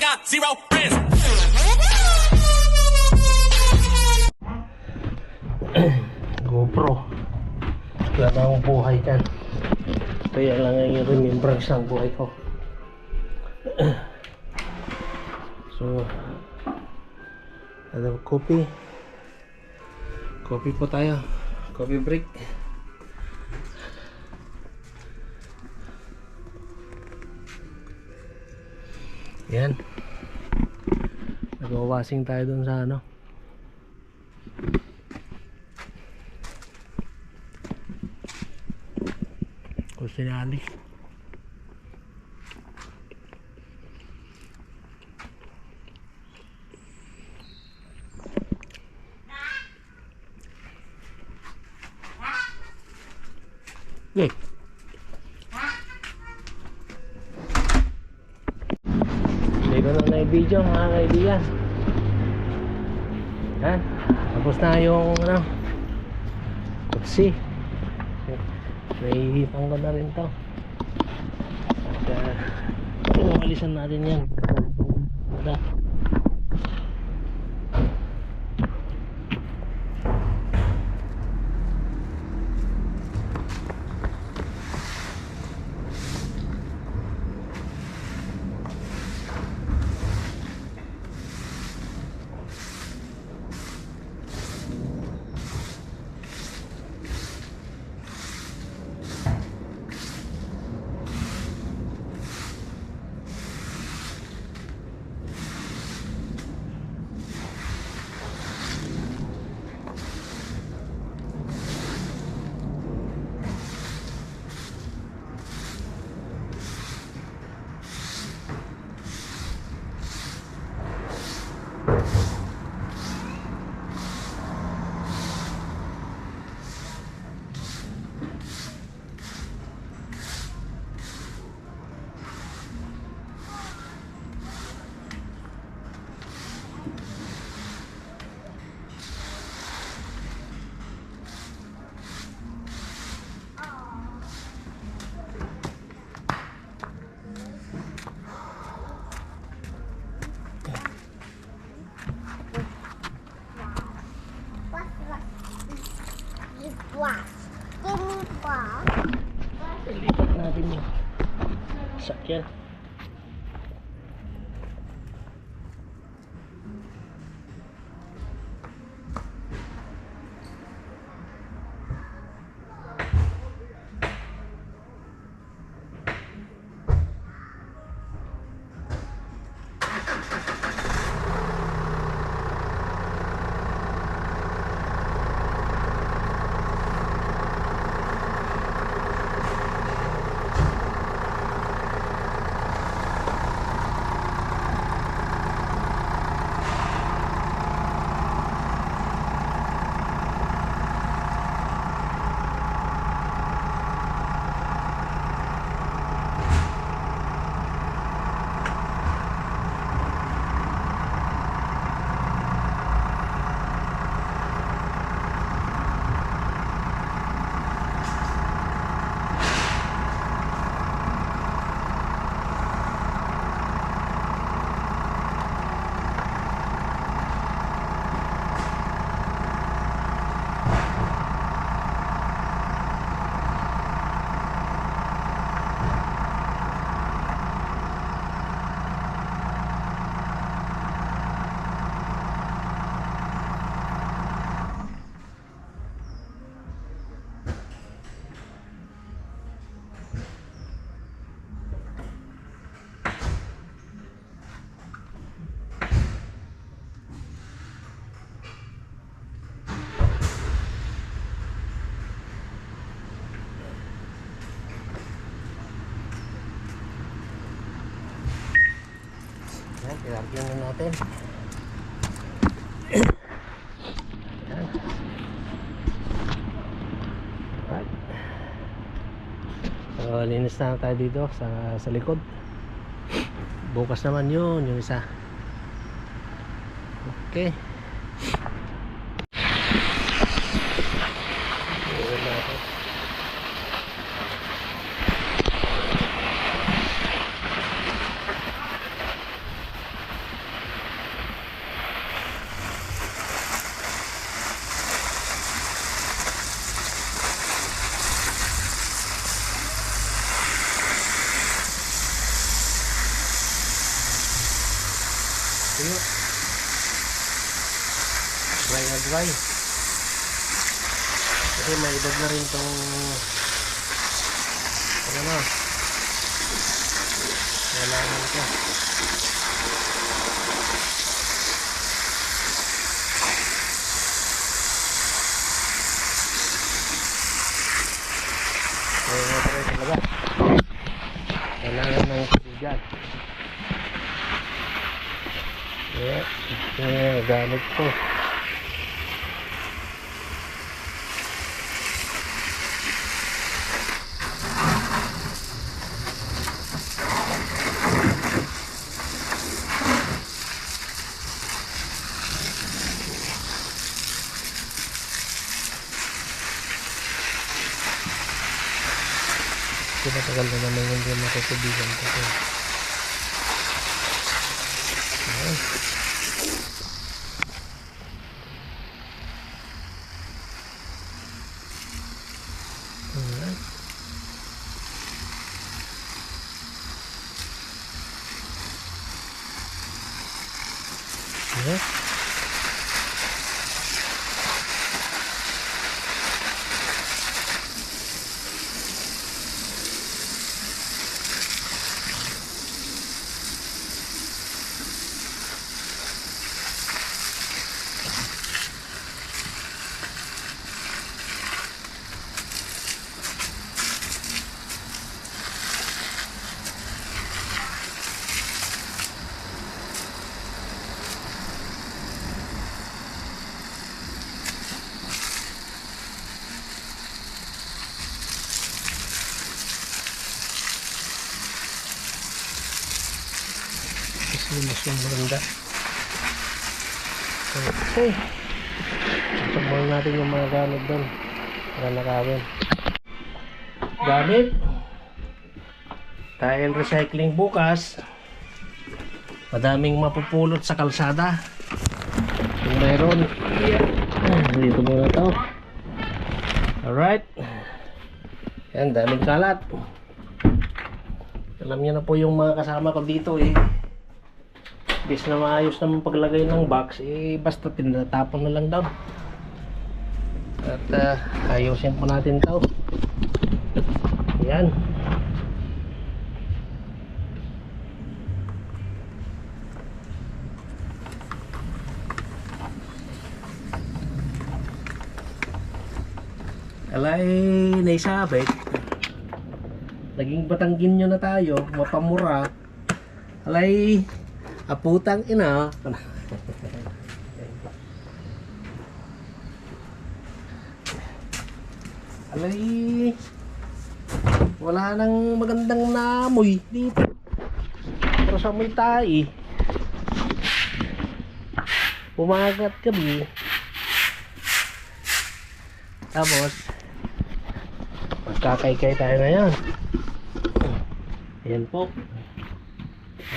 got zero friends. GoPro. Wala na akong buhay dyan. Kaya lang yung remembrance ng buhay ko. so, ano, coffee. Coffee po tayo. Coffee break. Yan. Nag-washing tayo dun sa ano. Kusinali. Eh. Hindi ko na na-video mga kaibigan. Yan. Tapos na yung ano. Tutsi. Naihipan ko na rin to. At uh, umalisan natin yan. Yan, ilagyan na natin. Yan. Right. So, linis na tayo dito sa, sa likod. Bukas naman yun, yung isa. Okay. Iwan natin. Tuyo. Dry na dry. Kasi may edad na rin tong ano na. Kailangan ko. Kaya nga pala talaga. Kailangan ng tubigan. Kaya, kaya gamit ko. Kasi matagal na naman matutubigan ko. ito. Ayan. Ayan. Ayan. Mas yung maganda. Okay. Muna natin yung mga gamit doon. Para nakawin. Gamit. Dahil recycling bukas, madaming mapupulot sa kalsada. Kung meron, dito muna to. Alright. Yan, daming kalat. Alam niyo na po yung mga kasama ko dito eh. Bis na maayos naman paglagay ng box, eh basta tinatapon na lang daw. At ah, ayusin po natin to. Yan. Alay, naisabit. Naging batanggin nyo na tayo, mapamura. Alay, aputang ina. Alay, wala nang magandang namoy dito. Pero sa may tae, pumagat kami. Tapos, magkakaykay tayo na yan. Ayan po.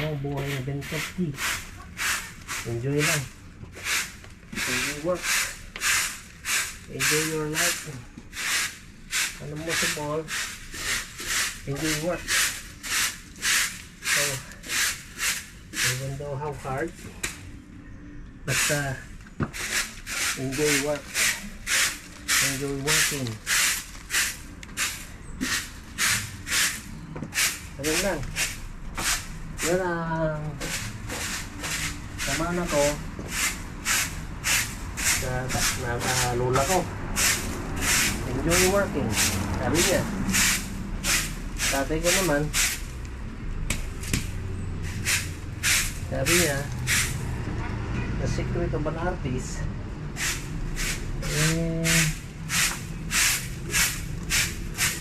Ang buhay ng Bentley? Enjoy lang. Enjoy work. Enjoy your life. Ano mo sa ball? Enjoy work. So, even though how hard, but uh, enjoy work. Enjoy working. Ganun lang. Yan ang sama na ko sa na, na, lula ko. Enjoy working. Sabi niya. Tatay ko naman. Sabi niya, the secret of an artist eh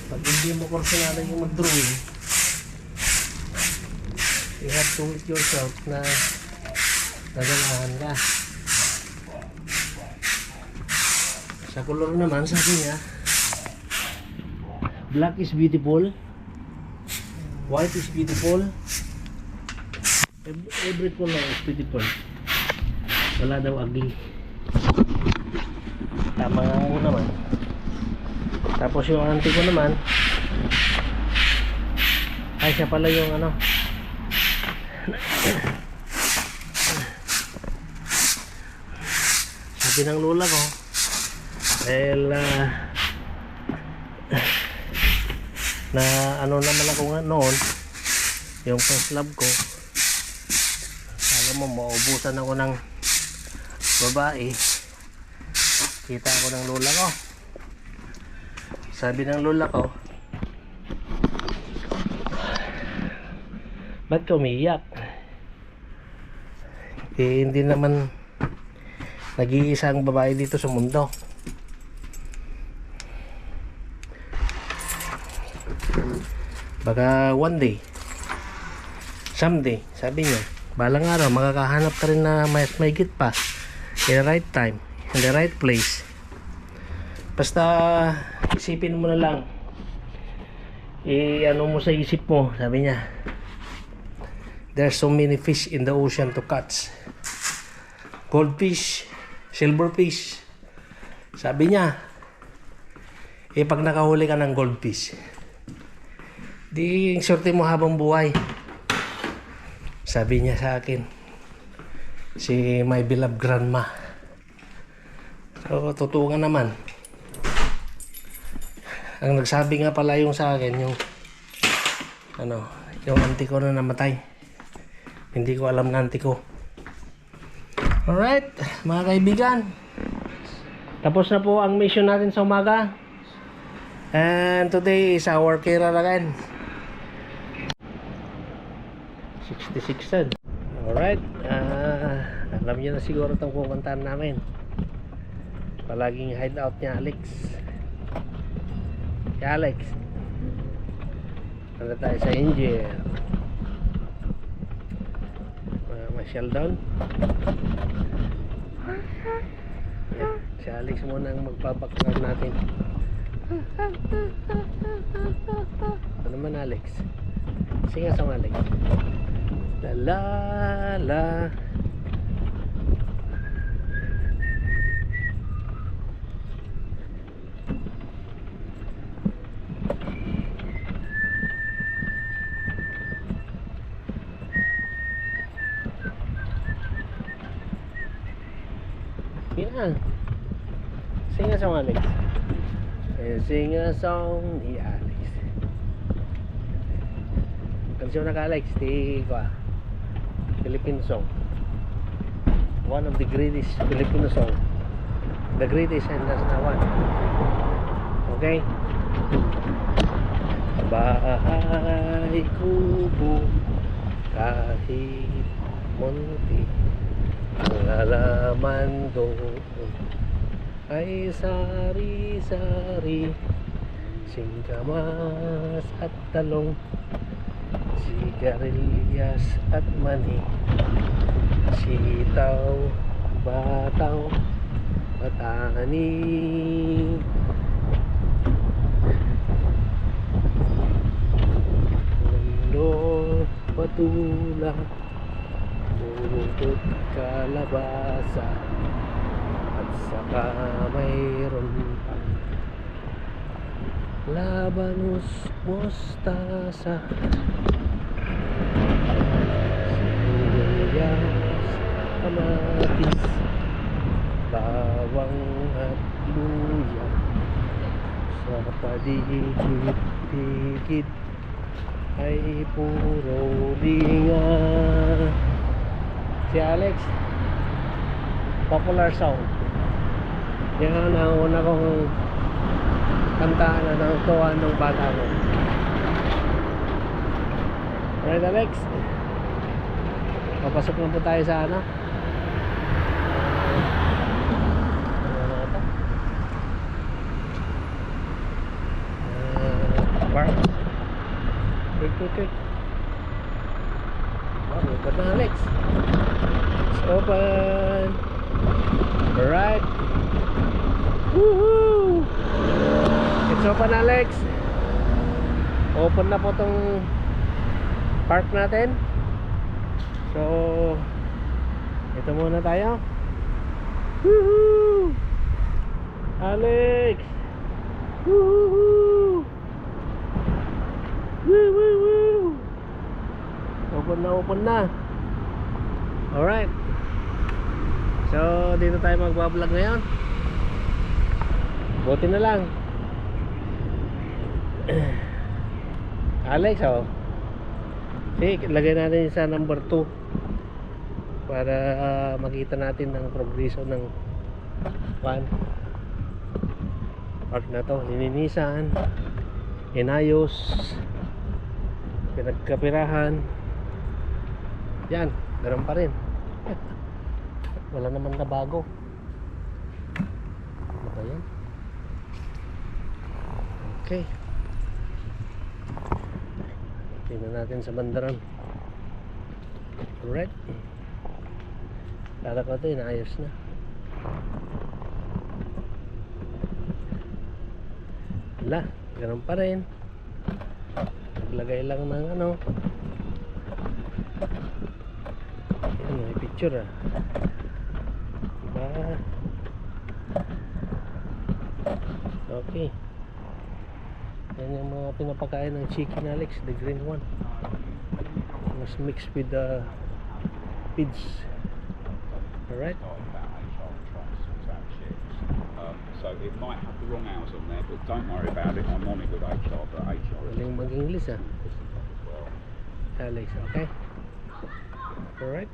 pag hindi mo kursunada yung mag-drawing you have to it yourself na naganahan ka. Sa color naman sabi niya black is beautiful white is beautiful every, every color is beautiful. Wala daw ugly tama nga ako naman. Tapos yung auntie ko naman ay siya pala yung ano sabi ng lola ko, dahil ah, na ano naman ako nga noon, yung first love ko, alam mo, maubusan ako ng babae, kita ako ng lola ko. Sabi ng lola ko, ba't ka? Eh, hindi naman nag-iisang babae dito sa mundo. Baka one day, someday, sabi niya, balang araw, makakahanap ka rin na mas may pa in the right time, in the right place. Basta isipin mo na lang, i-ano mo sa isip mo, sabi niya, there's so many fish in the ocean to catch. Goldfish, silverfish. Sabi niya, eh pag nakahuli ka ng goldfish, di sorte mo habang buhay. Sabi niya sa akin, si my beloved grandma. So, totoo nga naman. Ang nagsabi nga pala yung sa akin, yung ano, yung auntie ko na namatay. Hindi ko alam na auntie ko. Alright, mga kaibigan. Tapos na po ang mission natin sa umaga. And today is our Kira again. 66 sad. Alright, ah, alam niyo na siguro itong pupuntahan namin. Palaging hideout niya Alex. Si Alex. Ano tayo sa Angel. Masyal down. Yan, si Alex muna ang magpapaklan natin. Ano naman Alex? Singa sa Alex. La la la. Yan. Sing song, Alex. Eh, Sing song ni Alex. Kansyon na ka, Alex. Di ko ah. Philippine song. One of the greatest Filipino song. The greatest and that's not one. Okay? Bahay kubo kahit munti ang halaman doon ay sari-sari singkamas at talong sigarilyas at mani sitaw bataw matani mundo patula Bukod kalabasa At saka mayroon pang Labanos mostasa Sibuyas Kamatis Bawang at luya. Sa paligid-ligid Ay puro linga si Alex popular song yan ang nauna kong kantaan na natutuan ng bata ko alright Alex papasok na po tayo sa ano ano uh, quick quick Wow, open na Alex It's open. Alright. Woohoo! It's open Alex. Open na po tong park natin. So, ito muna tayo. Woohoo! Alex! Woohoo! Woo woo woo! Open na, open na. Alright. So, dito tayo magbablog ngayon. Buti na lang. Alex, oh. Sige, lagay natin sa number 2 para ah, makita natin ang progreso ng pan part na to lininisan inayos pinagkapirahan yan ganun pa rin wala naman na bago. Ano ba yan? Okay. Tingnan natin sa bandaran. Alright kala ko ito inaayos na. Wala ganun pa rin. Naglagay lang ng ano. May picture ah 3 yan yung mga pinapakain ng chicken Alex the green one mas mixed with the uh, pids alright So it might have the wrong hours on there, but don't worry about it. I'm on it with HR, but HR. Galing mag-English ah. Alex, okay? Alright.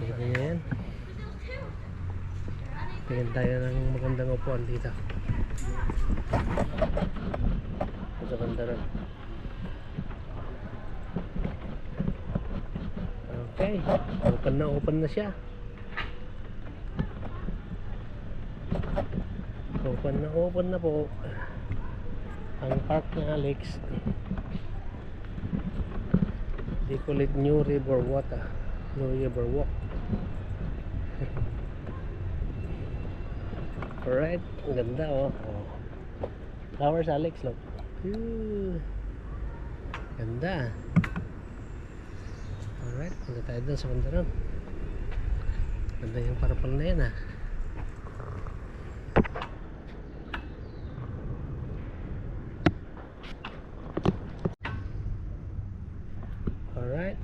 Ganyan tingin tayo ng magandang upuan dito sa banda okay open na open na siya. Open na open na po. Ang park ng Alex. Di ko ulit New River ah New River Walk alright ang ganda oh, flowers Alex? Look. Ooh. ganda. Alright punta tayo dun sa bandaran ganda yung parapal na yan ah Alright.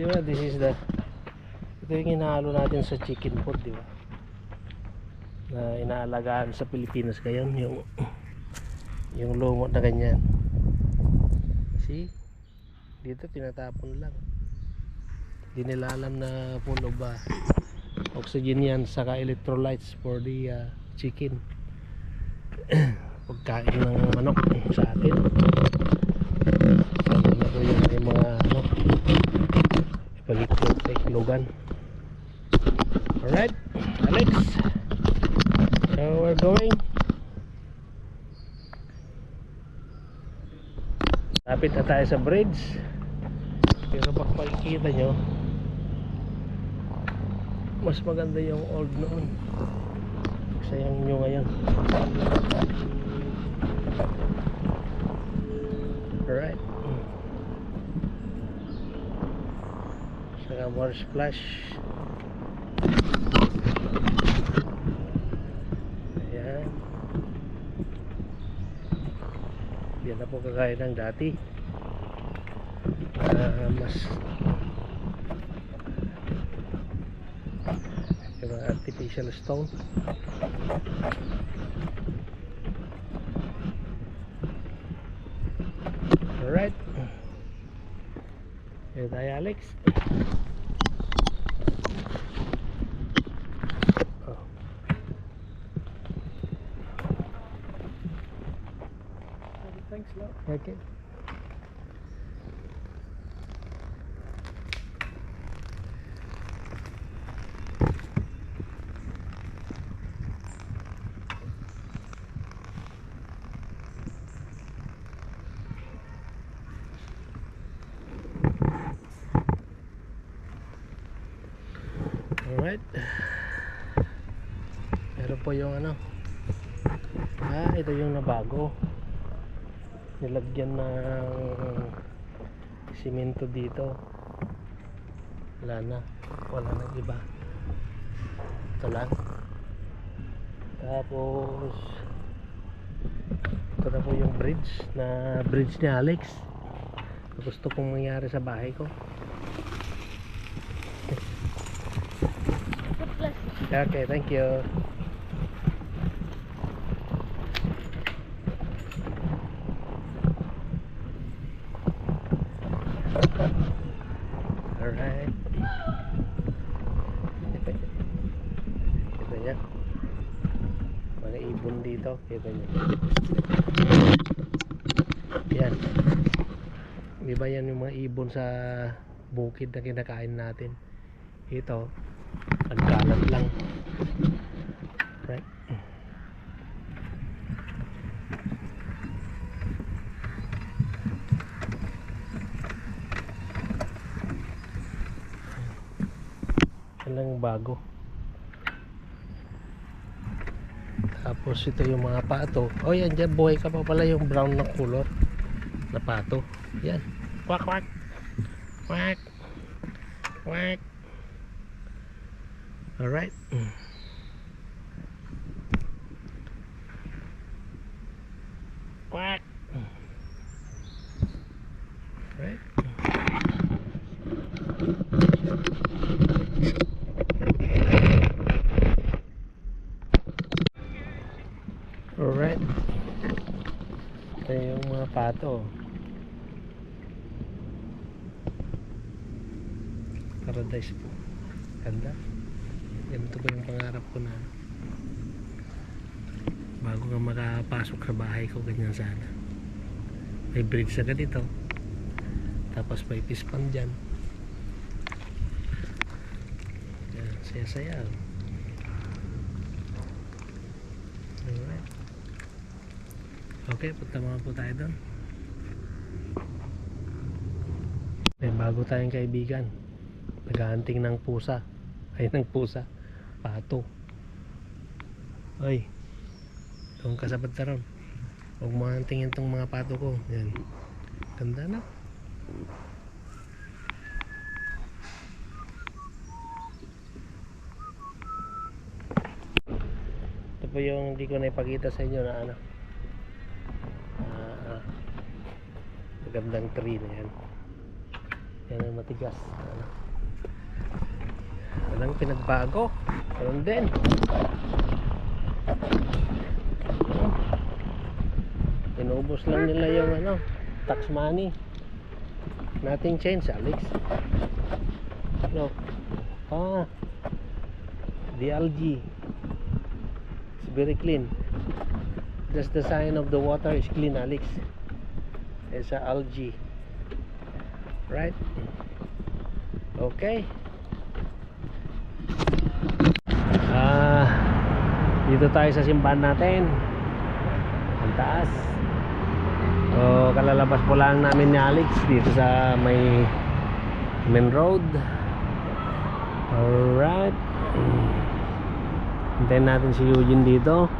Di ba, this is the ito yung inahalo natin sa chicken food, di ba? Na inaalagaan sa Pilipinas ngayon, yung yung lumot na ganyan. See? Dito tinatapon lang di nila alam na full of uh, oxygen yan saka electrolytes for the uh, chicken pagkain ng manok sa atin sabi na ko yung may mga ano iklogan alright Alex. So we're going. Lapit na tayo sa bridge. Pero pag makikita nyo mas maganda yung old noon. Sayang nyo ngayon alright saka more splash. Ayan. Yan na po kagaya ng dati. Ah, mas yung mga artificial stone. Alright. Tayo Alex oh. Thanks a lot. Okay Alright. Pero po yung ano. Ah, ito yung nabago. Nilagyan ng simento dito. Wala na. Wala na iba. ito lang tapos ito na po yung bridge na bridge ni Alex gusto kong mangyari sa bahay ko okay thank you alright kita niya mga ibon dito kita niya yan di ba yan yung mga ibon sa bukid na kinakain natin. Ito nagkalat lang. Right. Lang bago. Tapos ito yung mga pato. Oh yan dyan buhay ka pa pala yung brown na kulor na pato. Yan kwak kwak kwak kwak alright kwak right. Alright ito yung mga pato paradise po. Ganda. Ganito ba yung pangarap ko na bago nga makapasok sa bahay ko ganyan sana. May bridge na ganito tapos may pispan dyan. Yan saya saya alright. Okay punta mga po tayo doon may bago tayong kaibigan naghahunting ng pusa. Ay ng pusa. Pato. Ay doon ka sa ron. Huwag mo hantingin tong mga pato ko. Yan. Ganda na. Ito po yung hindi ko na ipakita sa inyo na ano. Ah, magandang tree na yan. Yan ang matigas. Ano walang pinagbago. Ganun din. Inubos lang nila yung ano tax money. Nothing change Alex. No. Ah. The algae it's very clean. That's the sign of the water is clean Alex. It's a algae. Right? Okay ah dito tayo sa simbahan natin. Ang taas. So kalalabas po lang namin ni Alex dito sa may main road. Alright. Hintayin natin si Eugene dito